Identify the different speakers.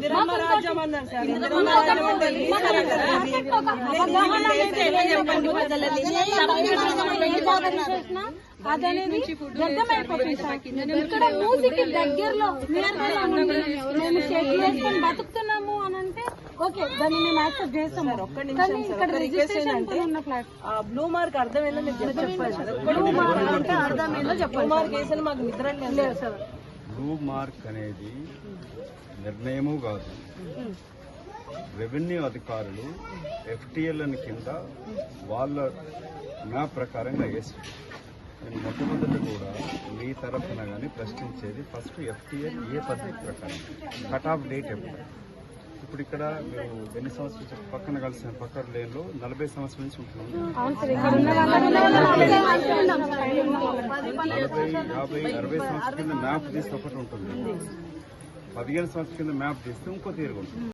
Speaker 1: ఇందిరమ్మ రాజ్యం అన్నారు సార్. ఇందిరమ్మ రాజ్యం అంటే
Speaker 2: అదనేది. ఇక్కడ మూసికి దగ్గరలో. మేము షెడ్ వేసుకొని బతుకుతున్నాము అని అంటే ఓకే దాన్ని మేము యాక్సెప్ట్
Speaker 1: ఒక్క నిమిషం సార్ రిక్వెస్ట్ ఏంటంటే బ్లూ మార్క్ అర్థం ఏందో మీరు చెప్పండి బ్లూ మార్క్ అంటే అర్థం ఏందో చెప్పండి బ్లూ మార్క్ వేసిన మాకు నిద్ర లేదు సార్.
Speaker 3: బ్లూ మార్క్ అనేది నిర్ణయము కాదు. రెవెన్యూ అధికారులు ఎఫ్టీఎల్ అని కింద వాళ్ళ మ్యాప్ ప్రకారంగా వేస్తారు నేను మొట్టమొదటి కూడా మీ తరఫున కానీ ప్రశ్నించేది ఫస్ట్ ఎఫ్టీఎల్ ఏ పద్ధతి ప్రకారం. కట్ ఆఫ్ డేట్ ఎప్పుడు? ఇప్పుడు ఇక్కడ మేము ఎన్ని సంవత్సరాలు పక్కన కలిసిన పక్కన లేన్లో నలభై సంవత్సరాల నుంచి ఉంటున్నాం. నలభై యాభై అరవై సంవత్సరాల కింద మ్యాప్ తీస్తే ఒకటి ఉంటుంది. పదిహేను సంవత్సరాల కింద మ్యాప్ తీస్తే ఇంకో తీరు ఉంటుంది.